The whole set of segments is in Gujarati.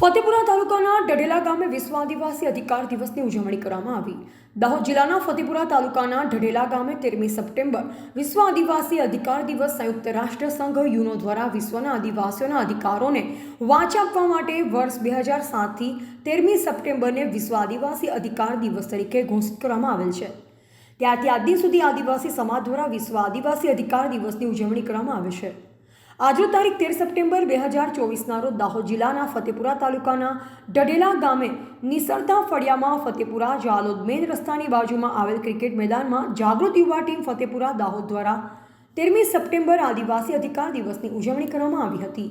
ફતેપુરા તાલુકાના ઢઢેલા ગામે વિશ્વ આદિવાસી અધિકાર દિવસની ઉજવણી કરવામાં આવી. દાહોદ જિલ્લાના ફતેપુરા તાલુકાના ઢઢેલા ગામે તેરમી સપ્ટેમ્બર વિશ્વ આદિવાસી અધિકાર દિવસ સંયુક્ત રાષ્ટ્ર સંઘ યુનો દ્વારા વિશ્વના આદિવાસીઓના અધિકારોને વાંચ આપવા માટે વર્ષ બે હજાર સાતથી તેરમી સપ્ટેમ્બરને વિશ્વ આદિવાસી અધિકાર દિવસ તરીકે ઘોષિત કરવામાં આવેલ છે. ત્યારથી આજ સુધી આદિવાસી સમાજ દ્વારા વિશ્વ આદિવાસી અધિકાર દિવસની ઉજવણી કરવામાં આવે છે. આજનો તારીખ તેર સપ્ટેમ્બર બે હજાર ચોવીસના રોજ દાહોદ જિલ્લાના ફતેપુરા તાલુકાના ડડેલા ગામે નિસરતા ફળિયામાં ફતેપુરા જાલોદ મેન રસ્તાની બાજુમાં આવેલ ક્રિકેટ મેદાનમાં જાગૃત યુવા ટીમ ફતેપુરા દાહોદ દ્વારા તેરમી સપ્ટેમ્બર આદિવાસી અધિકાર દિવસની ઉજવણી કરવામાં આવી હતી.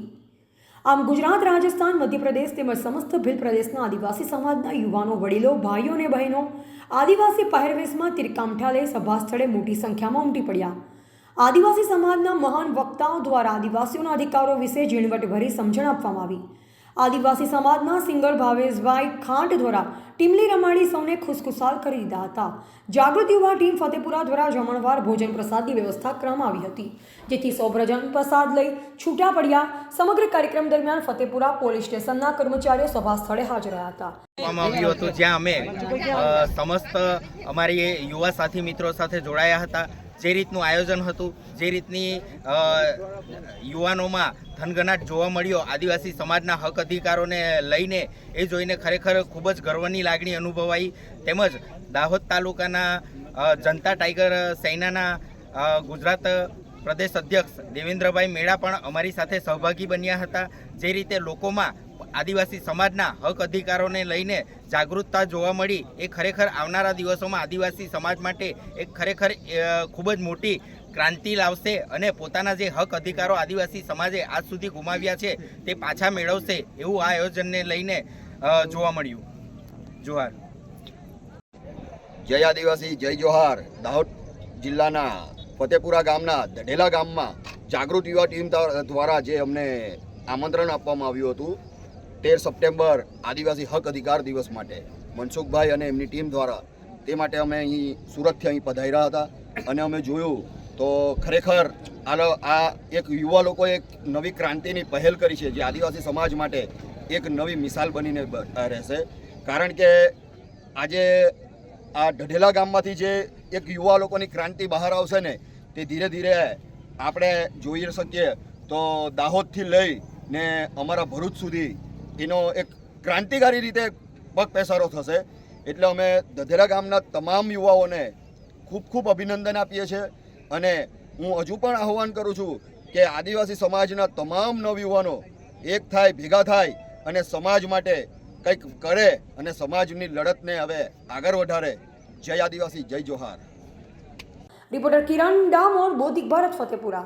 આમ ગુજરાત, રાજસ્થાન, મધ્યપ્રદેશ તેમજ સમસ્ત ભીલ પ્રદેશના આદિવાસી સમાજના યુવાનો, વડીલો, ભાઈઓ અને બહેનો આદિવાસી પહેરવેશમાં તિરકામઠા લઈ સભા સ્થળે મોટી સંખ્યામાં ઉમટી પડ્યા. આદિવાસી સમાજના મહાન વક્તાઓ દ્વારા આદિવાસીઓના અધિકારો વિશે ઝીણવટભરી સમજણ આપવામાં આવી. આદિવાસી સમાજના સિંગર ભાવેશભાઈ ખાંટ દ્વારા ટીમલી રમાડી સૌને ખુશખુશાલ કરી દીધા હતા. જાગૃત યુવા ટીમ ફતેપુરા દ્વારા જમણવાર ભોજન પ્રસાદની વ્યવસ્થા કરવામાં આવી હતી, જેથી સૌ ભોજન પ્રસાદ લઈ છૂટા પડ્યા. સમગ્ર કાર્યક્રમ દરમિયાન ફતેપુરા પોલીસ સ્ટેશનના કર્મચારીઓ સભા સ્થળે હાજર રહ્યા હતું. જ્યાં અમે સમસ્ત અમારી યુવા સાથી મિત્રો સાથે જોડાયા હતા. જે રીતનું આયોજન હતું, જે રીતની યુવાનોમાં ધનગનાટ જોવા મળ્યો, આદિવાસી સમાજના હક અધિકારોને લઈને એ જોઈને ખરેખર ખૂબ જ ગર્વની લાગણી અનુભવાઈ. તેમજ દાહોદ તાલુકાના જનતા ટાઈગર સેનાના ગુજરાત પ્રદેશ અધ્યક્ષ દેવેન્દ્રભાઈ મેળા પણ અમારી સાથે સહભાગી બન્યા હતા. જે રીતે લોકોમાં આદિવાસી સમાજના હક અધિકારોને લઈને જાગૃતતા જોવા મળી, એ ખરેખર આવનારા દિવસોમાં આદિવાસી સમાજ માટે એક ખરેખર ખૂબ જ મોટી ક્રાંતિ લાવશે અને પોતાના જે હક અધિકારો આદિવાસી સમાજે આજ સુધી ગુમાવ્યા છે, તે પાછા મેળવશે એવું આ આયોજનને લઈને જોવા મળ્યું. જોહાર. જય આદિવાસી, જય જોહાર. દાહોદ જિલ્લાના ફતેપુરા ગામના દઢેલા ગામમાં જાગૃત યુવા ટીમ દ્વારા જે અમને આમંત્રણ આપવામાં આવ્યું હતું તેર સપ્ટેમ્બર આદિવાસી હક અધિકાર દિવસ માટે મનસુખભાઈ અને એમની ટીમ દ્વારા તે માટે અમે અહીં સુરતથી અહીં પધાર્યા હતા. અને અમે જોયું તો ખરેખર આ આ એક યુવા લોકોએ એક નવી ક્રાંતિની પહેલ કરી છે જે આદિવાસી સમાજ માટે એક નવી મિસાલ બનીને રહેશે. કારણ કે આજે આ ઢઢેલા ગામમાંથી જે એક યુવા લોકોની ક્રાંતિ બહાર આવશે ને, તે ધીરે ધીરે આપણે જોઈ શકીએ. તો દાહોદથી લઈ ને અમારા ભરૂચ સુધી એનો એક ક્રાંતિકારી રીતે પગ પેસારો થશે. એટલે અમે દધેરા ગામના તમામ યુવાઓને ખૂબ ખૂબ અભિનંદન આપીએ છીએ અને હું હજુ પણ આહ્વાન કરું છું કે આદિવાસી સમાજના તમામ નવયુવાનો એક થાય, ભેગા થાય અને સમાજ માટે કંઈક કરે અને સમાજની લડતને હવે આગળ વધારે. જય આદિવાસી, જય જોહાર. રિપોર્ટર કિરણ ડામોર બૌદ્ધિક ભારત, ફતેપુરા.